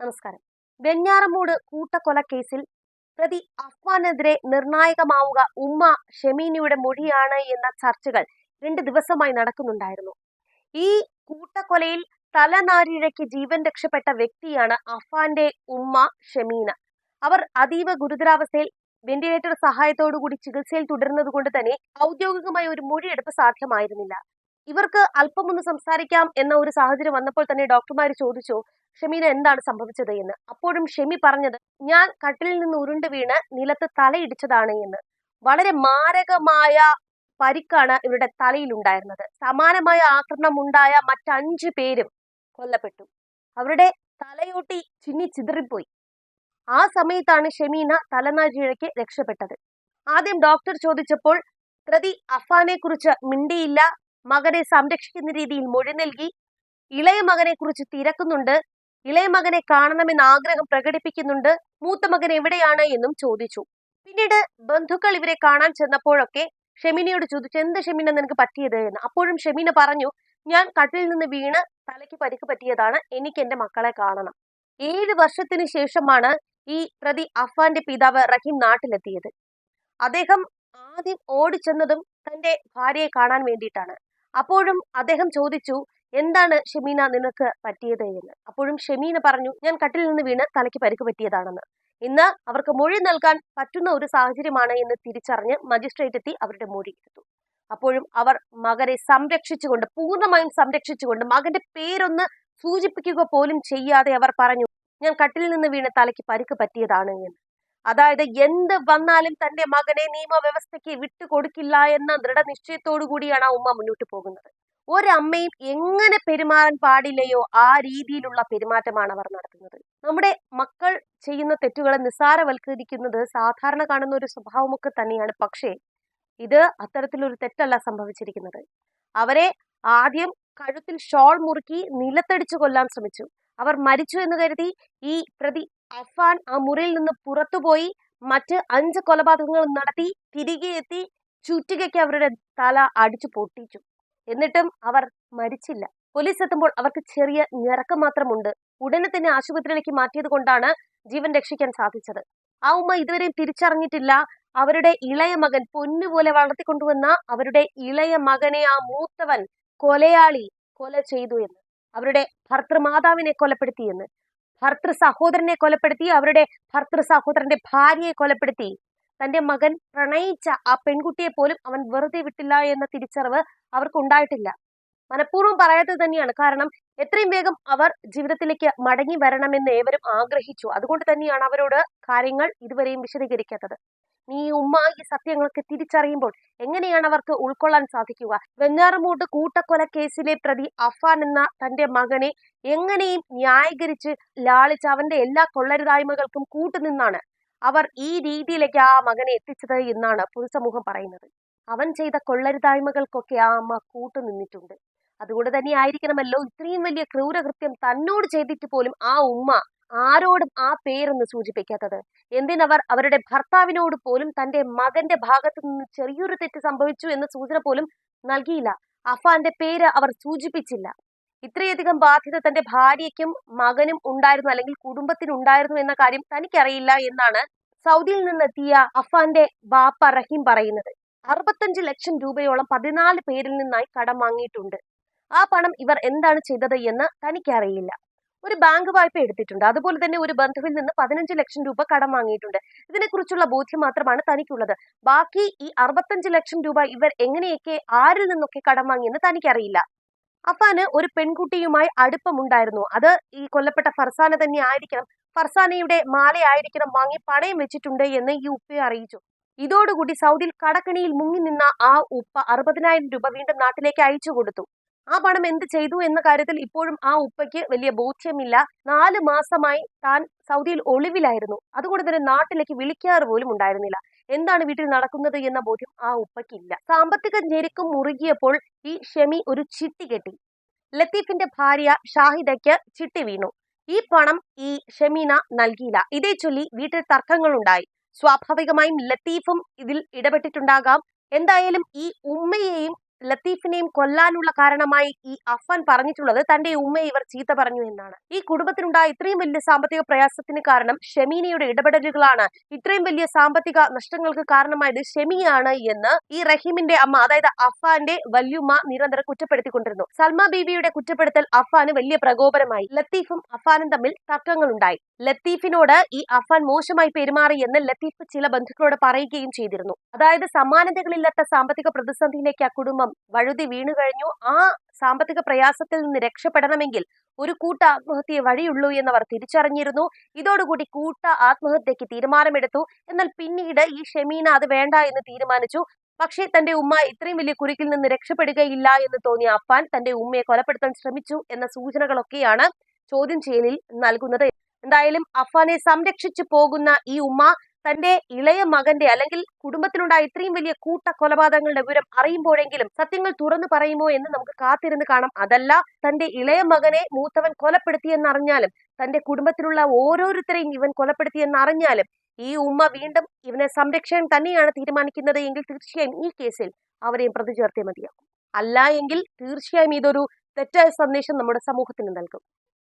നമസ്കാരം. വെഞ്ഞാറമൂട് കൂട്ടക്കൊലക്കേസിൽ പ്രതി അഫ്വാനെതിരെ നിർണായകമാവുക ഉമ്മ ഷെമീനിയുടെ മൊഴിയാണ് എന്ന ചർച്ചകൾ രണ്ട് ദിവസമായി നടക്കുന്നുണ്ടായിരുന്നു. ഈ കൂട്ടക്കൊലയിൽ തലനാരിഴയ്ക്ക് ജീവൻ രക്ഷപ്പെട്ട വ്യക്തിയാണ് അഫാന്റെ ഉമ്മ ഷെമീന. അവർ അതീവ ഗുരുതരാവസ്ഥയിൽ വെന്റിലേറ്റർ സഹായത്തോടുകൂടി ചികിത്സയിൽ തുടരുന്നത് കൊണ്ട് തന്നെ ഔദ്യോഗികമായ ഒരു മൊഴിയെടുപ്പ് സാധ്യമായിരുന്നില്ല. ഇവർക്ക് അല്പമൊന്ന് സംസാരിക്കാം എന്ന ഒരു സാഹചര്യം വന്നപ്പോൾ തന്നെ ഡോക്ടർമാർ ചോദിച്ചു ഷെമീന എന്താണ് സംഭവിച്ചത് എന്ന്. അപ്പോഴും ഷെമി പറഞ്ഞത് ഞാൻ കട്ടിലിൽ നിന്ന് ഉരുണ്ട് വീണ് നിലത്ത് തലയിടിച്ചതാണ് എന്ന്. വളരെ മാരകമായ പരിക്കാണ് ഇവരുടെ തലയിൽ ഉണ്ടായിരുന്നത് സമാനമായ ആക്രമണം ഉണ്ടായ മറ്റഞ്ചു പേരും കൊല്ലപ്പെട്ടു. അവരുടെ തലയോട്ടി ചിന്നി ചിതറിപ്പോയി. ആ സമയത്താണ് ഷെമീന തലനാരിഴയ്ക്ക് രക്ഷപ്പെട്ടത്. ആദ്യം ഡോക്ടർ ചോദിച്ചപ്പോൾ പ്രതി അഫാനെ കുറിച്ച് മിണ്ടിയില്ല. മകനെ സംരക്ഷിക്കുന്ന രീതിയിൽ മൊഴി നൽകി. ഇളയ മകനെ കുറിച്ച് തിരക്കുന്നുണ്ട്. ഇളയ മകനെ കാണണമെന്ന് ആഗ്രഹം പ്രകടിപ്പിക്കുന്നുണ്ട്. മൂത്ത മകൻ എവിടെയാണ് എന്നും ചോദിച്ചു. പിന്നീട് ബന്ധുക്കൾ ഇവരെ കാണാൻ ചെന്നപ്പോഴൊക്കെ ഷെമിനയോട് ചോദിച്ചു എന്ത് ഷെമിന നിനക്ക് പറ്റിയത്? എന്ന്. അപ്പോഴും ഷെമിന പറഞ്ഞു ഞാൻ കട്ടിൽ നിന്ന് വീണ് തലയ്ക്ക് പരിക്ക് പറ്റിയതാണ്. എനിക്ക് എന്റെ മക്കളെ കാണണം. ഏഴ് വർഷത്തിന് ശേഷമാണ് ഈ പ്രതി അഫാന്റെ പിതാവ് റഹീം നാട്ടിലെത്തിയത്. അദ്ദേഹം ആദ്യം ഓടിച്ചെന്നതും തന്റെ ഭാര്യയെ കാണാൻ വേണ്ടിയിട്ടാണ്. അപ്പോഴും അദ്ദേഹം ചോദിച്ചു എന്താണ് ഷെമീന നിനക്ക് പറ്റിയത് എന്ന്? അപ്പോഴും ഷെമീന പറഞ്ഞു ഞാൻ കട്ടിൽ നിന്ന് വീണ് തലയ്ക്ക് പരിക്ക് പറ്റിയതാണെന്ന്. ഇന്ന് അവർക്ക് മൊഴി നൽകാൻ പറ്റുന്ന ഒരു സാഹചര്യമാണ് എന്ന് തിരിച്ചറിഞ്ഞ് മജിസ്ട്രേറ്റ് എത്തി അവരുടെ മൊഴി എടുത്തു. അപ്പോഴും അവർ മകനെ സംരക്ഷിച്ചുകൊണ്ട് പൂർണമായും സംരക്ഷിച്ചുകൊണ്ട് മകന്റെ പേരൊന്ന് സൂചിപ്പിക്കുക പോലും ചെയ്യാതെ അവർ പറഞ്ഞു ഞാൻ കട്ടിൽ നിന്ന് വീണ് തലയ്ക്ക് പരിക്ക് പറ്റിയതാണ് എന്ന്. അതായത് എന്ത് വന്നാലും തന്റെ മകനെ നിയമവ്യവസ്ഥയ്ക്ക് വിട്ടുകൊടുക്കില്ല എന്ന ദൃഢനിശ്ചയത്തോടു കൂടിയാണ് ആ ഉമ്മ മുന്നോട്ട് പോകുന്നത്. ഒരമ്മയും എങ്ങനെ പെരുമാറാൻ പാടില്ലയോ ആ രീതിയിലുള്ള പെരുമാറ്റമാണ് അവർ നടത്തുന്നത്. നമ്മുടെ മക്കൾ ചെയ്യുന്ന തെറ്റുകളെ നിസ്സാരവൽക്കരിക്കുന്നത് സാധാരണ കാണുന്ന ഒരു സ്വഭാവമൊക്കെ തന്നെയാണ്. പക്ഷേ ഇത് അത്തരത്തിലൊരു തെറ്റല്ല സംഭവിച്ചിരിക്കുന്നത്. അവരെ ആദ്യം കഴുത്തിൽ ഷോൾ മുറുക്കി നിലത്തടിച്ചു കൊല്ലാൻ ശ്രമിച്ചു. അവർ മരിച്ചു എന്ന് കരുതി ഈ പ്രതി അഫാൻ ആ മുറിയിൽ നിന്ന് പുറത്തുപോയി മറ്റ് അഞ്ച് കൊലപാതകങ്ങൾ നടത്തി തിരികെ എത്തി ചുറ്റികയ്ക്ക് അവരുടെ തല അടിച്ചു പൊട്ടിച്ചു. എന്നിട്ടും അവർ മരിച്ചില്ല. പോലീസ് എത്തുമ്പോൾ അവർക്ക് ചെറിയ ഞരക്കം മാത്രമുണ്ട്. ഉടനെ തന്നെ ആശുപത്രിയിലേക്ക് മാറ്റിയത് കൊണ്ടാണ് ജീവൻ രക്ഷിക്കാൻ സാധിച്ചത്. ആ ഉമ്മ ഇതുവരെയും തിരിച്ചറിഞ്ഞിട്ടില്ല. അവരുടെ ഇളയ മകൻ പൊന്നുപോലെ വളർത്തിക്കൊണ്ടുവന്ന അവരുടെ ഇളയ മകനെ ആ മൂത്തവൻ കൊലയാളി കൊല ചെയ്തു എന്ന്. അവരുടെ ഭർത്തൃമാതാവിനെ കൊലപ്പെടുത്തി എന്ന്. ഭർത്തൃ സഹോദരനെ കൊലപ്പെടുത്തി. അവരുടെ ഭർത്തൃ സഹോദരന്റെ ഭാര്യയെ കൊലപ്പെടുത്തി. തന്റെ മകൻ പ്രണയിച്ച ആ പെൺകുട്ടിയെ പോലും അവൻ വെറുതെ വിട്ടില്ല എന്ന തിരിച്ചറിവ് അവർക്ക് ഉണ്ടായിട്ടില്ല. മനഃപൂർവം പറയാത്തത് തന്നെയാണ്. കാരണം എത്രയും വേഗം അവർ ജീവിതത്തിലേക്ക് മടങ്ങി വരണമെന്ന് ഏവരും ആഗ്രഹിച്ചു. അതുകൊണ്ട് തന്നെയാണ് അവരോട് കാര്യങ്ങൾ ഇതുവരെയും വിശദീകരിക്കാത്തത്. നീ ഉമ്മ ഈ സത്യങ്ങളൊക്കെ തിരിച്ചറിയുമ്പോൾ എങ്ങനെയാണ് അവർക്ക് ഉൾക്കൊള്ളാൻ സാധിക്കുക? വെഞ്ഞാറമൂട്ട് കൂട്ടക്കൊല കേസിലെ പ്രതി അഫാൻ എന്ന തന്റെ മകനെ എങ്ങനെയും ന്യായീകരിച്ച് ലാളിച്ച് അവന്റെ എല്ലാ കൊള്ളരുതായ്മകൾക്കും കൂട്ടുനിന്നാണ്. അവർ ഈ രീതിയിലേക്ക് ആ മകനെ എത്തിച്ചത് എന്നാണ് പൊതുസമൂഹം പറയുന്നത്. അവൻ ചെയ്ത കൊള്ളരുതായ്മകൾക്കൊക്കെ ആ അമ്മ കൂട്ടു നിന്നിട്ടുണ്ട്. അതുകൊണ്ട് തന്നെ ആയിരിക്കണമല്ലോ ഇത്രയും വലിയ ക്രൂരകൃത്യം തന്നോട് ചെയ്തിട്ട് പോലും ആ ഉമ്മ ആരോടും ആ പേരൊന്ന് സൂചിപ്പിക്കാത്തത്. എന്തിനവർ അവരുടെ ഭർത്താവിനോട് പോലും തന്റെ മകന്റെ ഭാഗത്ത് നിന്ന് ചെറിയൊരു തെറ്റ് സംഭവിച്ചു എന്ന സൂചന പോലും നൽകിയില്ല. അഫാന്റെ പേര് അവർ സൂചിപ്പിച്ചില്ല. ഇത്രയധികം ബാധ്യത തന്റെ ഭാര്യയ്ക്കും മകനും ഉണ്ടായിരുന്നു അല്ലെങ്കിൽ കുടുംബത്തിനുണ്ടായിരുന്നു എന്ന കാര്യം തനിക്കറിയില്ല എന്നാണ് സൗദിയിൽ നിന്നെത്തിയ അഫാന്റെ ബാപ്പ റഹീം പറയുന്നത്. അറുപത്തഞ്ച് ലക്ഷം രൂപയോളം പതിനാല് പേരിൽ നിന്നായി കടം വാങ്ങിയിട്ടുണ്ട്. ആ പണം ഇവർ എന്താണ് ചെയ്തത് എന്ന് തനിക്കറിയില്ല. ഒരു ബാങ്ക് വായ്പ എടുത്തിട്ടുണ്ട്. അതുപോലെ തന്നെ ഒരു ബന്ധുവിൽ നിന്ന് പതിനഞ്ച് ലക്ഷം രൂപ കടം വാങ്ങിയിട്ടുണ്ട്. ഇതിനെക്കുറിച്ചുള്ള ബോധ്യം മാത്രമാണ് തനിക്കുള്ളത്. ബാക്കി ഈ അറുപത്തഞ്ച് ലക്ഷം രൂപ ഇവർ എങ്ങനെയൊക്കെ ആരിൽ നിന്നൊക്കെ കടം വാങ്ങിയെന്ന് തനിക്കറിയില്ല. അഫാന് ഒരു പെൺകുട്ടിയുമായി അടുപ്പമുണ്ടായിരുന്നു. അത് ഈ കൊല്ലപ്പെട്ട ഫർസാന തന്നെ ആയിരിക്കണം. ഫർസാനയുടെ മാലയായിരിക്കണം വാങ്ങി പണയം വെച്ചിട്ടുണ്ട് എന്ന് ഈ ഉപ്പയെ അറിയിച്ചു. ഇതോടുകൂടി സൗദിയിൽ കടക്കണിയിൽ മുങ്ങി നിന്ന ആ ഉപ്പ അറുപതിനായിരം രൂപ വീണ്ടും നാട്ടിലേക്ക് അയച്ചു കൊടുത്തു. ആ പണം എന്ത് ചെയ്തു എന്ന കാര്യത്തിൽ ഇപ്പോഴും ആ ഉപ്പയ്ക്ക് വലിയ ബോധ്യമില്ല. നാല് മാസമായി താൻ സൗദിയിൽ ഒളിവിലായിരുന്നു. അതുകൊണ്ട് തന്നെ നാട്ടിലേക്ക് വിളിക്കാറ് പോലും ഉണ്ടായിരുന്നില്ല. എന്താണ് വീട്ടിൽ നടക്കുന്നത് എന്ന ബോധ്യം ആ ഉപ്പയ്ക്കില്ല. സാമ്പത്തിക ഞെരുക്കം മുറുകിയപ്പോൾ ഈ ഷെമി ഒരു ചിട്ടി കെട്ടി. ലത്തീഫിന്റെ ഭാര്യ ഷാഹിദയ്ക്ക് ചിട്ടി വീണു. ഈ പണം ഈ ഷെമീന നൽകിയില്ല. ഇതേ ചൊല്ലി വീട്ടിൽ തർക്കങ്ങളുണ്ടായി. സ്വാഭാവികമായും ലത്തീഫും ഇതിൽ ഇടപെട്ടിട്ടുണ്ടാകാം. എന്തായാലും ഈ ഉമ്മയെയും ലത്തീഫിനെയും കൊല്ലാനുള്ള കാരണമായി ഈ അഫാൻ പറഞ്ഞിട്ടുള്ളത് തന്റെ ഉമ്മയെ ഇവർ ചീത്ത പറഞ്ഞു എന്നാണ്. ഈ കുടുംബത്തിനുണ്ടായ ഇത്രയും വലിയ സാമ്പത്തിക പ്രയാസത്തിന് കാരണം ഷെമീനയുടെ ഇടപെടലുകളാണ്. ഇത്രയും വലിയ സാമ്പത്തിക നഷ്ടങ്ങൾക്ക് കാരണമായത് ഷെമിയാണ് എന്ന് ഈ റഹീമിന്റെ അമ്മ അതായത് അഫാന്റെ വല്യുമ്മ നിരന്തരം കുറ്റപ്പെടുത്തിക്കൊണ്ടിരുന്നു. സൽമ ബീവിയുടെ കുറ്റപ്പെടുത്തൽ അഫാന് വലിയ പ്രകോപനമായി. ലത്തീഫും അഫാനും തമ്മിൽ തർക്കങ്ങൾ ഉണ്ടായി ലത്തീഫിനോട് ഈ അഫാൻ മോശമായി പെരുമാറി എന്ന് ലത്തീഫ് ചില ബന്ധുക്കളോട് പറയുകയും ചെയ്തിരുന്നു. അതായത് സമാനതകളില്ലാത്ത സാമ്പത്തിക പ്രതിസന്ധിയിലേക്ക് ആ കുടുംബം വഴുതി വീണു കഴിഞ്ഞു. ആ സാമ്പത്തിക പ്രയാസത്തിൽ നിന്ന് രക്ഷപ്പെടണമെങ്കിൽ ഒരു കൂട്ട ആത്മഹത്യയെ വഴിയുള്ളൂ എന്നവർ തിരിച്ചറിഞ്ഞിരുന്നു. ഇതോടുകൂടി കൂട്ട ആത്മഹത്യക്ക് തീരുമാനമെടുത്തു. എന്നാൽ പിന്നീട് ഈ ഷെമീന അത് വേണ്ട എന്ന് തീരുമാനിച്ചു. പക്ഷേ തന്റെ ഉമ്മ ഇത്രയും വലിയ കുരുക്കിൽ നിന്ന് രക്ഷപ്പെടുകയില്ല എന്ന് തോന്നിയ അഫാൻ തന്റെ ഉമ്മയെ കൊലപ്പെടുത്താൻ ശ്രമിച്ചു എന്ന സൂചനകളൊക്കെയാണ് ചോദ്യം ചെയ്യലിൽ നൽകുന്നത്. എന്തായാലും അഫാനെ സംരക്ഷിച്ചു പോകുന്ന ഈ ഉമ്മ തന്റെ ഇളയ മകന്റെ അല്ലെങ്കിൽ കുടുംബത്തിലുണ്ടായ ഇത്രയും വലിയ കൂട്ട കൊലപാതകങ്ങളുടെ വിവരം അറിയുമ്പോഴെങ്കിലും സത്യങ്ങൾ തുറന്നു പറയുമോ എന്ന് നമുക്ക് കാത്തിരുന്ന് കാണാം. അതല്ല തന്റെ ഇളയ മകനെ മൂത്തവൻ കൊലപ്പെടുത്തിയെന്നറിഞ്ഞാലും തന്റെ കുടുംബത്തിലുള്ള ഓരോരുത്തരെയും ഇവൻ കൊലപ്പെടുത്തിയെന്നറിഞ്ഞാലും ഈ ഉമ്മ വീണ്ടും ഇവനെ സംരക്ഷണം തന്നെയാണ് തീരുമാനിക്കുന്നത് എങ്കിൽ തീർച്ചയായും ഈ കേസിൽ അവരെയും പ്രതി ചേർത്തേ മതിയാകും. അല്ല എങ്കിൽ തീർച്ചയായും ഇതൊരു തെറ്റായ സന്ദേശം നമ്മുടെ സമൂഹത്തിന് നൽകും.